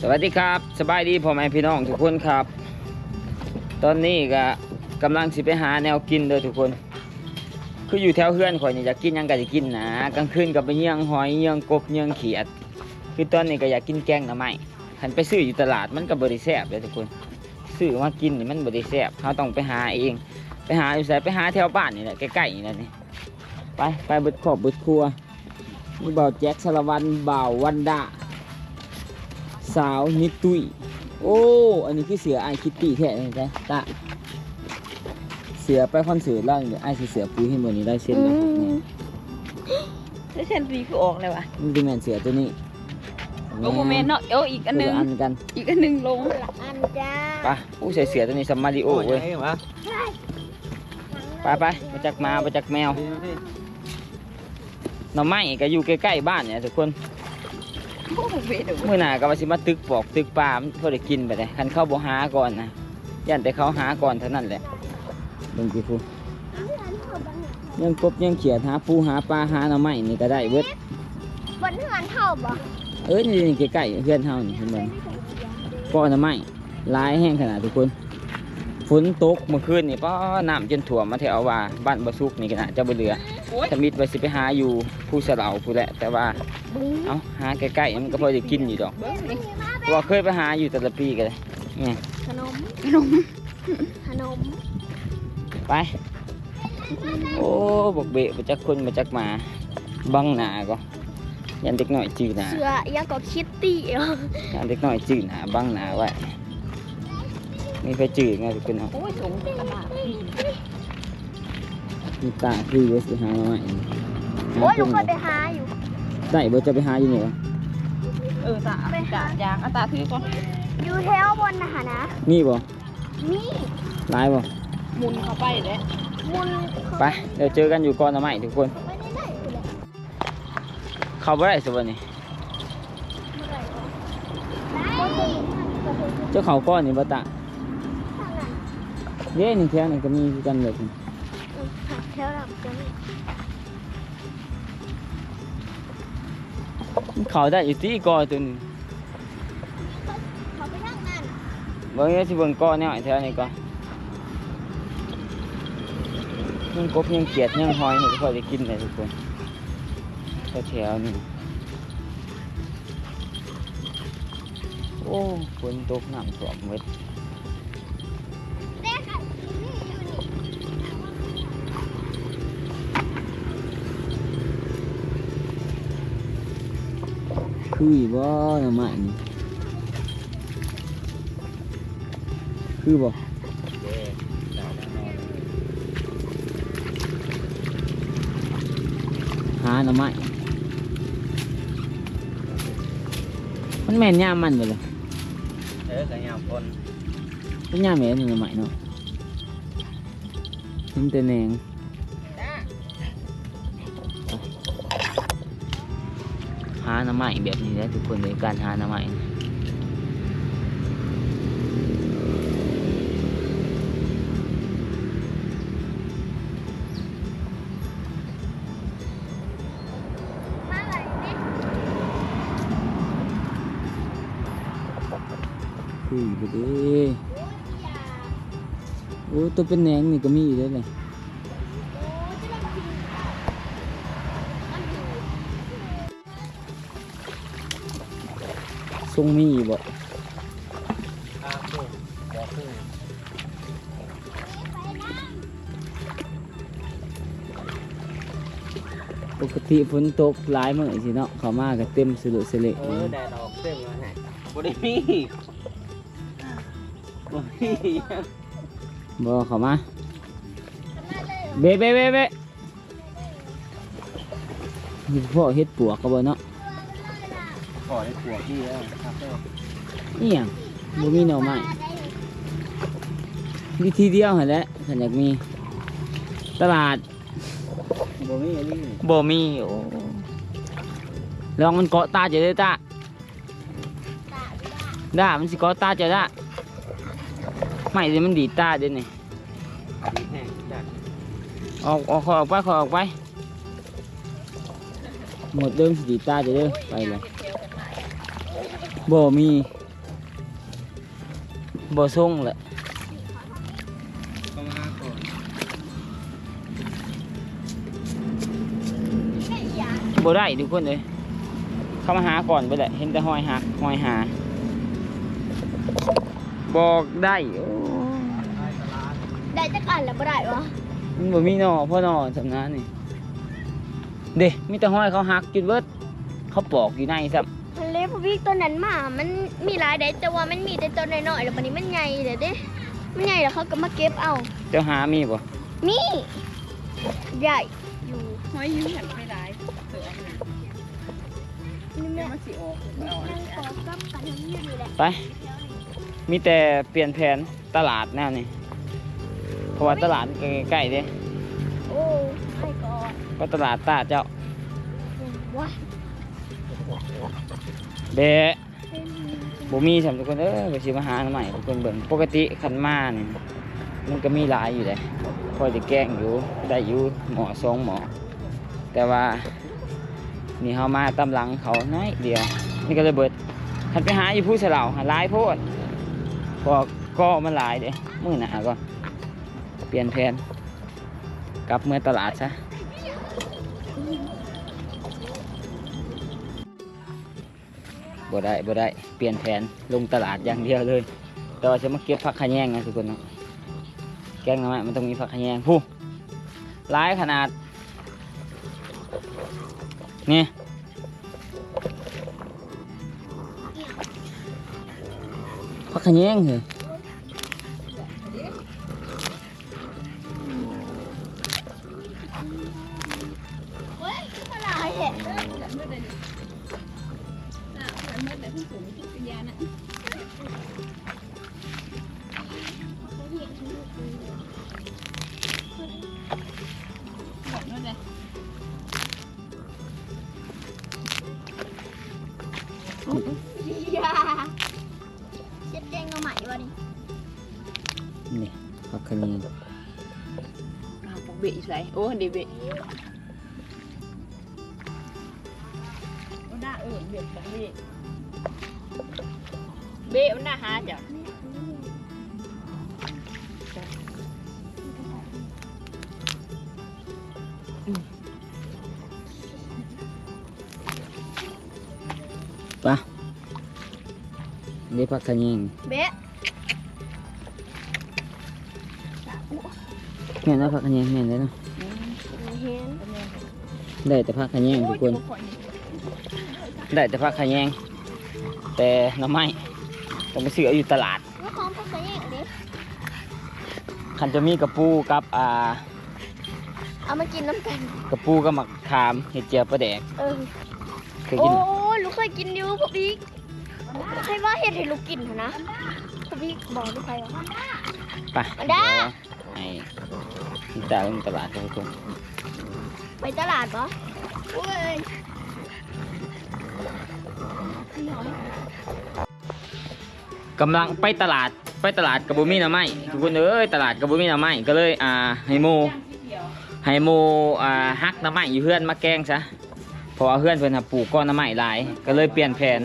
สวัสดีครับ สบายดีพ่อแม่พี่น้องทุกคนครับ ตอนนี้ก็กำลังสิไปหาแนวกินเด้อทุกคน คืออยู่แถวเฮือนข่อยนี่อยากกินหยังก็จะกินนะกลางคืนก็ไปเยี่ยงหอยเยี่ยงกบเยี่ยงเขียด คือตอนนี้ก็อยากกินแกงหน่อไม้คันไปซื้ออยู่ตลาดมันก็บริแซบเลยทุกคนซื้อมากินนี่มันบริแซบเขาต้องไปหาเอง ไปหาอยู่ไสไปหาแถวบ้านนี่แหละใกล้ๆนี่แหละนี่ไปไปบิดขอบบิดครัวนี่บ่าวแจ็คสารวันบ่าววันดา สาวนิตุยโอ้ อันนี้คือเสือไอคิตตี้แท้เลยจ้ะตะเสือไปคอนเสิร์ตแล้วเนี่ยไอสิเสือปุ้ยให้หมดนี้ได้เส้นแล้วครับเนี่ยแล้วเช่นสีคือออกเลยวะมันเป็นแมนเสือตัวนี้โอ้โหเมนเนาะเอ้าอีกอันหนึงคละอันกันอีกอันหนึงลงอันจ้าไปผู้ใส่เสือตัวนี้ซัมมาริโอเว้ยไปไปมาจากหมามาจากแมวหน่อไม้ก็อยู่ใกล้ๆบ้านเนี่ยทุกคนโอ้โหเวดเมื่อหน่าก็มาสิมาตึกปอกตึกปลามันพอได้กินไปเลยคันเข้าบ่หาก่อนนะยันแต่เขาหาก่อนเท่านั้นแหละเบิ่งกี่ผู้ยังกบยังเขียดหาปูหาปลาหาหน่อไม้นี่ก็ได้เบิดบนเฮือนเท่าบ่เอ้ยนี่นี่ใกล้ๆเพื่อนเฮานี่เห็นบ่ก้อนหน่อไม้หลายแห้งขนาดทุกคนฝนตกเมื่อคืนนี่ป้อน้ำจนท่วมมาแถวว่าบ้านบ่สุกนี่ก็น่าจะบ่เหลือ โอ้ยถ้ามิดไว้สิไปหาอยู่ผู้สะเหลาผู้แหละ แต่ว่าเอ้าหาใกล้ๆมันก็พอจะกินอยู่ดอกเบิ้งนี่เพราะว่าเคยไปหาอยู่แต่ละปีกันเลยนี่ขนมขนมขนมไปโอ้บอกเบะมาจากคนมาจากหมาบังหนาก็ยันเด็กหน่อยจืดหนาเสือยังก็คิตตี้เหรอยันเด็กหน่อยจืดหนาบังหนาไว้มีไฟจืดไงทุกคนเอาโอ้ยถุงกระดาษ มีตาคือไว้สิหามาใหม่โอ้ยลูกเคยไปหาอยู่ได้บ่จะไปหาอยู่นี่วะเออตาตายางเอาตาถือก่อนอยู่แถวบนนะฮะนะมีบ่นี่หลายบ่หมุนเข้าไปเลยมุนไปเดี๋ยวเจอกันอยู่ก่อนนะใหม่ทุกคนไม่ได้ได้อยู่เลยเข้าไปได้สิวันนี้ได้เจ้าเขาก้อนนี่บ่ตะทางนั้นเด้นี่แถวนี่ก็มีคือกันเลยอืม แถวหลังจะมีเขาได้อยู่ที่กอตัวหนึงเขาไปทางนั้นเบิ่งสิเบิ่งก้อนเนี่ยแถวนี้ก่อนยังกบยังเกียดยังหอยนี่ก็พอจะกินเลยทุกคนแถวๆนี่โอ้ฝนตกน้ำท่วมเม็ด คืออีบ่หน่อไม้นี่คือบ่หาหน่อไม้มันแม่นย่ามมันไปเลยเออกันยามคนมันย่ามแม่นหน่อไม้เนาะเห็นแต่แหนงาหน่อไม้แบบนี้แหละทุกคนในการหาหน่อไม้นะมาเลยเนี่ยคืออยู่เด้โอ้ตัวเป็นแหนงนี่ก็มีอยู่ด้วยเลย ทรงมีบ่อาคู่บอกคู่ปกติฝนตกหลายมื้อสิเนาะเข้ามาก็เต็มสลุสเละเออแดดออกเต็มแล้วไงบ่ได้มีบ่มีบ่เข้ามาเบ๊ะเบ๊ะเบ๊ะเบ๊ะนี่พ่อเฮ็ดปวกก็บ่เนาะ ขอได้ปวกที่แล้วครับเด้อนี่หยังบ่มีหน่อไม้วิธีเดียวหั่นแหละถ้าอยากมี ตลาดบ่มีอันนี้บ่มีโอ้ลองมันเกาะตาเจะได้ตาด้ามันสิเกาะตาเจะได้ไม่เลยมันดีดตาเด่นนี่ดีแห้งจัดออกออกขอออกไปขอออกไปหมดเดิมสิดีดตาเจะเด้อไปเลย บ่มีบ่ส่งแหละต้องห้าก่อนบ่ได้ทุกคนเลยเข้ามาหาก่อนไปแหละเห็นแต่หอยหักหอยหา บอกได้โอ้ได้จักอันแล้วบ่ได้วะมันบ่มีหนอพ่อหนอสำนักนี่เด้มีแต่หอยเขาหักจุดเบิดเขาปอกอยู่ในซับมันเล็บ พวิกตัวนั้นมามันมีหลายได้แต่ว่ามันมีแต่ตัวน้อยๆแล้วบัดนี้มันใหญ่เด้อเด้มันใหญ่แล้วเขาก็มาเก็บเอาเจ้าหามีบ่มีใหญ่อยู่ห้อยยิ้มหันไม่ได้เสือนะนี่เดี๋แม่ยวมันสิออกนั่งกอกับกันทั้งยืนอยู่แหละไปมีแต่เปลี่ยนแผนตลาดแนวนี้เพราะว่าตลาดใกล้ๆเด้โอ้ให้ก่อนก็ตลาดตาเจ้าว้า เดะบ่มีสำทุกคนเอ้ยไปสิมาหาใหม่ทุกคนเบิ่งปกติคันมานี่มันก็มีหลายอยู่เลยพอจะแก้งอยู่ได้อยู่หมอสองหมอ แต่ว่านี่เฮามาตำหลังเขาน้อยเดียว นี่ก็เลยเบิดคันไปหาอยู่ผู้สลาวหาลายโพดพอก็มันหลายเด้มือหนาก็เปลี่ยนแผนกลับเมื่อตลาดซะ บ่ได้บ่ได้เปลี่ยนแผนลงตลาดอย่างเดียวเลย แต่ว่าจะมาเก็บผักขะแยงนะทุกคนเนาะแกงหน่อไม้มันต้องมีผักขะแยงผู้หลายขนาดนี่พักขะแยงเหรอ นี่พักขะแยงเอาปกเบะใส่โอ้เดเบะโอ้หน้าเออเบะปกเบะเบะมันน่าหาจ้ะปะนี่พักขะแยงเบ๊ะ แม่นแล้วพักขะแยงแม่นเลยเนาะเห็นได้แต่พักขะแยงทุกคน ได้แต่พักขะแยงแต่หน้ำไม้ต้องไปซื้อเอาอยู่ตลาดว่าของภาษาอย่างนี้คันจะมีกระปูกับอ่าเอามากินน้ำกันกระปูกับหมักขามเห็ดเจียวปลาแดกเออเคยโอ้กินยลูกเคยกินอยู่พ่อบิ๊กใครว่าเห็ดให้ลูกกินเหรอนะพ่อบิ๊กบอกลูกใครวะไปมาด้า ไอ้ที่ตาลงตลาดทุกคนไปตลาดปะเว้ยกำลังไปตลาดไปตลาดกับบุมีน่อไม้ทุกคนเอ้ยตลาดกับบุมีน่อไม้ก็เลยอ่าให้โมให้โมอ่าฮักน่อไม้อยู่เพื่อนมาแกงซะพราะว่าเพื่อนเพิ่อนปลูกก้อนน่อไม้หลาย ก็เลยเปลี่ยนแผน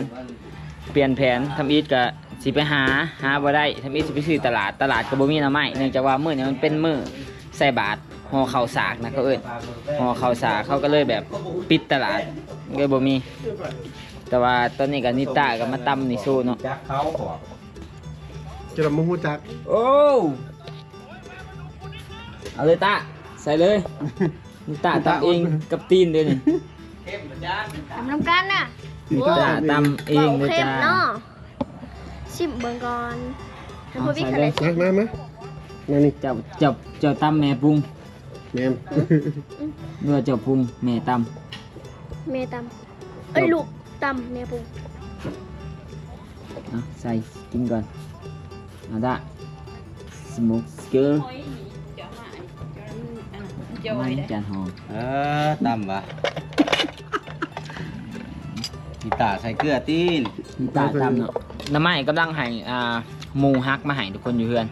เปลี่ยนแผนทำอีทก็ สิไปหาหาบ่ได้ทำอีทสิไปซื้อตลาดตลาดกับบุมีหน่อไม้เนื่องจากว่ามื้อนี้มันเป็นมื้อใส่บาตรห่อข้าวสากนะเขาเอิ้นห่อข้าวสารเขาก็เลยแบบปิดตลาดเลยบ่มี แต่ว่าตอนนี้ก็นิต้าก็มาตำนี่สู้เนาะจักเขาบอกจะมาหูจัก โอ้เอาเลยตาใส่เลยนิต้าตำเองกับตีนเดี๋ยวนี้ทำน้ำกันน่ะตีนิตาต้าตำเองเลยเค็มจ้าเนาะ ชิมเบิ่งก่อนให้พ่อบิ๊กเอาคะใส่แนเลยนมามามามานี่เจ้าเจ้าเจ้าตำแม่ปรุงแมนเนื้อเจ้าปรุงแม่ตเมตำเอ้ยลูกตำเมปุงำเอาใส่กินก่อนเอาได้สมุกสเกอร์ห้อยหนีเจ้าหายเจ้าอันนั้นเจ้ามัไว้นได้จานหอมเออต่ำวะ กีตาร์ใส่เกลือตีนนิต้าตำเนาะน้ำไม้กำลังให้อ่าหมูฮักมาให้ทุกคนอยู่เพื่อน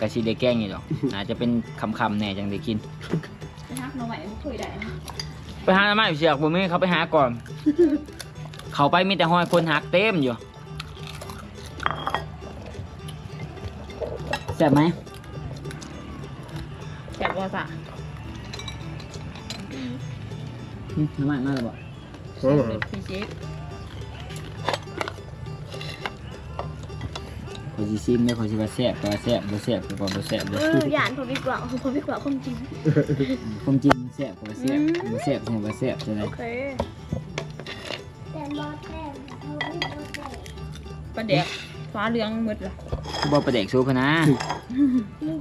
กะสิได้แกล้งอยู่หรอก อาจจะเป็นคำๆแหน่จังได้กิน ไปหักหน่อไม้ไม่เคยได้นะไปหาน้ำไม้เสียกบุมีเขาไปหาก่อน เขาไปมีแต่ห้อยคนหักเต็มอยู่แซ่บไหมแซ่บว่าสะอืมน้ำมันมากเลยบ่โอ้พี่เจ๊ อยสิซิมได้ขอยสิว่าแซ่บแต่ว่าแซ่บบ่แซ่บก็บ่แซ่บเด้เอออหยานผมดีกว่าผมดีกว่าความจริง ความจริงแซ่บก็บ่แซ่บบ่แซ่บใช่บ่แซ่บใช่ไหมโอเคแต่รอแต่เขาไม่รอแต่ปลาแดกฟ้าเหลืองหมดละบ่ประเด็กสู้พะนะ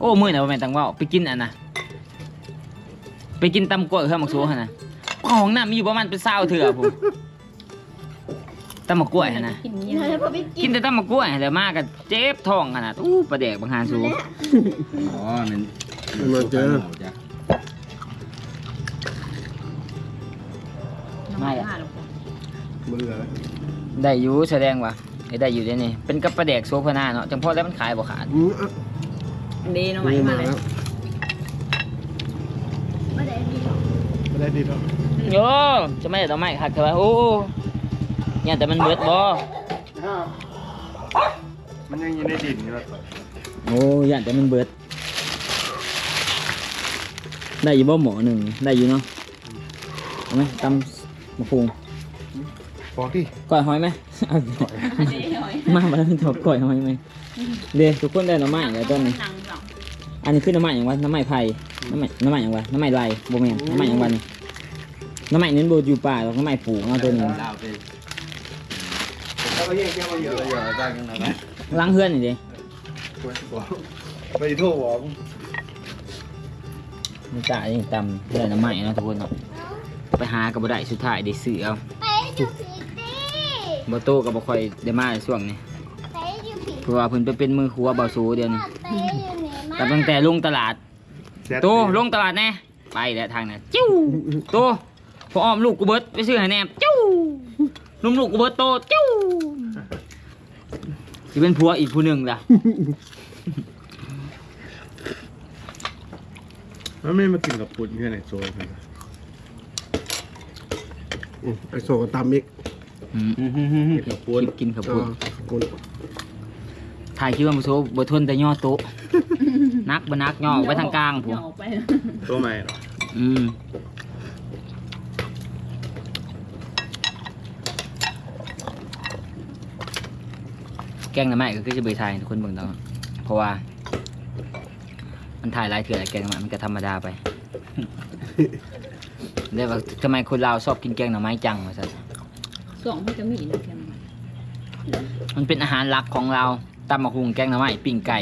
โอ้มื้อน่ะบ่แม่นตังเว้าไปกินอันน่ะไปกินตำกล้วยเฮือมักสู้หั่นน่ะห้องน้ำมีอยู่ประมาณเป็น20เทื่อพุ่น ตำมะกล้วยหั่นน่ะกินยังแล้วผมไม่กิกินนแต่ตำมะกล้วยแล้วมาก็เจ็บท้องขนาดอู้ประเด็กบางหาสู้อ๋อมันมันมาเจอ จ้ะไม่อะห้าหรอกเบื่อแล้วได้อยู่แสดงว่าเอ้ยได้อยู่เด้นี่เป็นกับประเด็กโซพานาเนาะจังพอแล้วมันขายบ่ขาดอืมอะดีเนาะไหมนี่มามาเลยแล้วไม่ได้ดีหรอกไม่ได้ดีหรอกโยจะไม่ได้ดอกไม้คักแต่ว่าโอ้ เนี่ยแต่มันเบิดบ่มันยังอยู่ในดินอยู่แล้วโอ้ยานแต่มันเบิด ได้อยู่บ่หมอหนึ่งได้อยู่เนาะเอาไหมตำมะพุงบอกที่ก้อยหอยไหมเอามาบ้านถกก้อยหอยไหมเดี๋ยวทุกคนได้หน่อไม้แล้วต้นนี้หนังหลังอันนี้คือหน่อไม้อย่างวะหน่อไม้ไผ่หน่อไม้หน่อไม้อย่างวะหน่อไม้ไรโบแมนหน่อไม้อย่างวะนี่หน่อไม้นี้โบอยู่ป่าหรอกหน่อไม้ปลูกเอาตัวนี้ลาวไป แล้วก็แยกแยกมาเยอะเลยจ้างยังไงนะล้างเพื่อนนี่ดิไปโทษบอกมันจ่ายยังตำได้หน่อไม้เนาะทุกคนเนาะไปหากับบ่ได้สุดท้ายได้ซื้อเอาไปดูผีดิบ่โตกับบ่ค่อยได้มาในช่วงนี้ไปดูผีเพราะว่าเพิ่นไปเป็นมือครัวเบาสูเดียวนี้ไปอยู่ไหนมาแต่ตั้งแต่ลงตลาดโตลงตลาดแน่ไปแล้วทางนั้นจิ้วโตพออ้อมลูกกูเบิดไปซื้อให้แน่จิ้วนุ่มลูกกูเบิดโตจิ้ว สิเป็นผัวอีกผู้หนึ่งล่ะแล้วไม่มากินกับปุ่นแค่ไหนโซ่กันอืมไอโซ่ก็ตำอีกอืมกินกับปุ่นกินกับปุ่นอ่าปุ่นถ่ายคิดว่ามันโซบ่ทนแต่ย่อโต๊ะนักบ่นักย่อไปทางกลางผมย่อออกไปตัวใหม่หรอ อืม กงหน้ำไม้ก็คือจะไปถ่ายให้ทุกคนเบิ่งตอนเพราะว่า มันถ่ายหลายเถื่อแกงหน้ำไม้มันก็ธรรมดาไป เรียกว่าทำไมคนเราวชอบกินแกงหน่อไม้จังวะสัสสองมันจะมีนะแกมมันเป็นอาหารหลักของเราตำมะฮุงแกงหน่อไม้ปิ้งไก่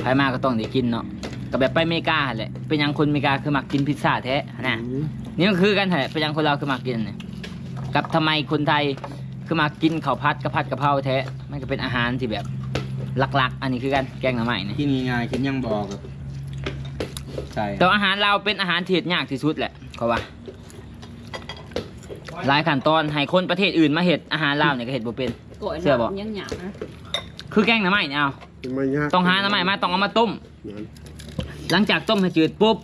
ใครมาก็ต้องได้กินเนาะก็แบบไปอเมริกาหั่นแหละเป็นหยังคนอเมริกาคือมักกินพิซซ่าแท้นะอืมนี่ก็คือกันแหละเป็นหยังคนเราคือมักกินเนี่ยกับทำไมคนไทยคือมักกินข้าวผัดกะพัดกะเพราแท้ มันก็เป็นอาหารที่แบบหลักๆ อันนี้คือกันแกงหน่อไม้เนี่ยที่นี่ง่ายกินยังบอกกับใช่แต่ว่าอาหารเราเป็นอาหารที่เฮ็ดยากที่สุดแหละเขาว่าหลายขั้นตอนให้คนประเทศอื่นมาเห็ดอาหารเราเนี่ยก็เห็ดบ่เป็นก่อยเชื่อบ่ยังหยาบนะคือแกงหน่อไม้เนี่ยเอากินไม่ยากต้องหาหน่อไม้มาต้องเอามาต้ม นั่นหลังจากต้มให้จืดปุ๊บ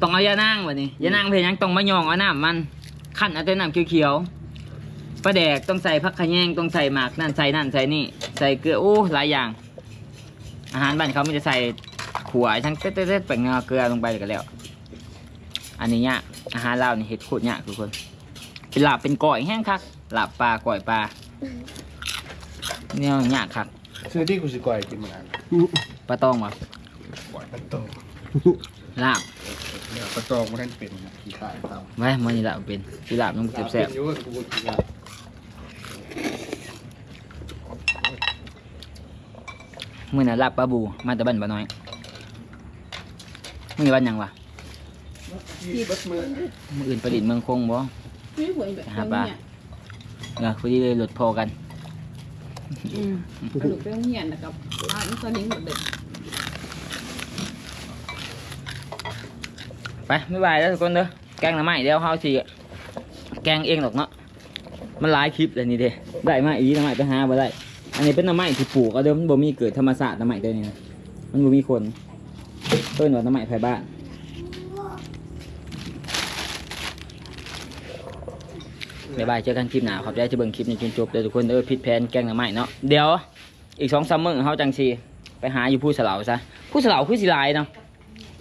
ต้องเอายานางวะนี่ยานางเพนหยังต้องมายองเอาน้ำมันขั้นเอาแต่น้ำเขียวๆ ปลาแดกต้องใส่ผักขะแยงต้องใส่หมากนั่นใส่นั่นใส่นี่ ใส่เกลือโอ้หลายอย่าง อาหารบ้านเขามีแต่ใส่ขัวทั้งเต๊ดๆๆแป้งเงาเกลือลงไปก็แล้ว อันนี้เนี่ยากอาหารลาวนี่เห็ดโคตรยากทุกคน เป็นลาบเป็นก้อยแห้งคักลาบปลาก้อยปลาเนี่ยยากคักซื้อที่กูสิก่อยกินเหมือนกันปลาตองวะก่อยมันโตลาบ เดี๋ยวประตองมันเป็นขี้ขายเต่าไว้มันนี่ลาบเป็นที่ลาบน้ำแซ่บอยู่กับกูกินๆมื่อน่ะลาบปลาบู มาแต่บ้านบ่น้อยมื่อนี้วันหยังวะที่บดมือมื่ออื่นประดิษฐ์เมืองคงบ่ไม่หวยแบบหาปลาเออพอดีเลยหลุดพอกันอืมกระดูกเรื่องเหียนนะครับอ่านี่ตอนนี้หมดเด็ด ไปไม่ไหวแล้วทุกคนเด้อแกงหน่อไม้เดี๋ยวเฮาสิแกงเองหรอกเนาะมันหลายคลิปเลยนี่เด้ได้มาอีหน่อไม้ไปหาบ่ได้ อันนี้เป็นหน่อไม้ที่ปลูกเอาเดิมมันบ่มีเกิดธรรมชาสติหน่อไม้ตัวนี้นะมันบ่มีคนเพิ่นว่าหน่อไม้ไผบ้านบ๊ายบายเจอกันคลิปหน้าขอบใจที่เบิ่งคลิปนี้จนจบเด้อทุกคนเด้อผิดแผนแกงหน่อไม้เนาะเดี๋ยวอีก2-3มื้อเฮาจังสิไปหาอยู่ผู้สลาวซะผู้สลาวคือสิลายเนาะ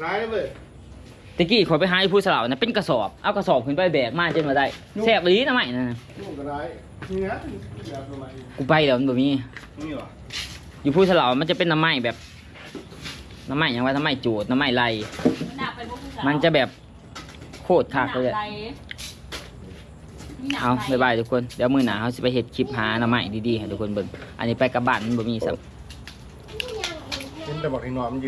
ร้ายเลย ตะกี้ขอยไปหาอยู่ผู้สลาวนะเป็นกระสอบ เอากระสอบขึ้นไปแบกมาจนมาได้แซ่บอีหลีนะไม่นั่นน่ะลูกก็ร้ายนี่นะแบบประมาณนี้กูไปแล้วมันบ่มีนี่หรออยู่ผู้สลาวมันจะเป็นน้ำไม้แบบน้ำไม้หยังว่าน้ำไม้จูดน้ำไม้ไรหนักไปพวกผู้สาวมันจะแบบโคตรคักเลยอะเอาไปบ๊ายบายทุกคนเดี๋ยวมือหนาเขาสิไปเห็ดคลิปหาหน้ำใหม่ดีๆให้ทุกคนเบิ่งอันนี้ไปกลับบ้านมันบ่มีสับเป็นแต่บอกให้นอนมันยืน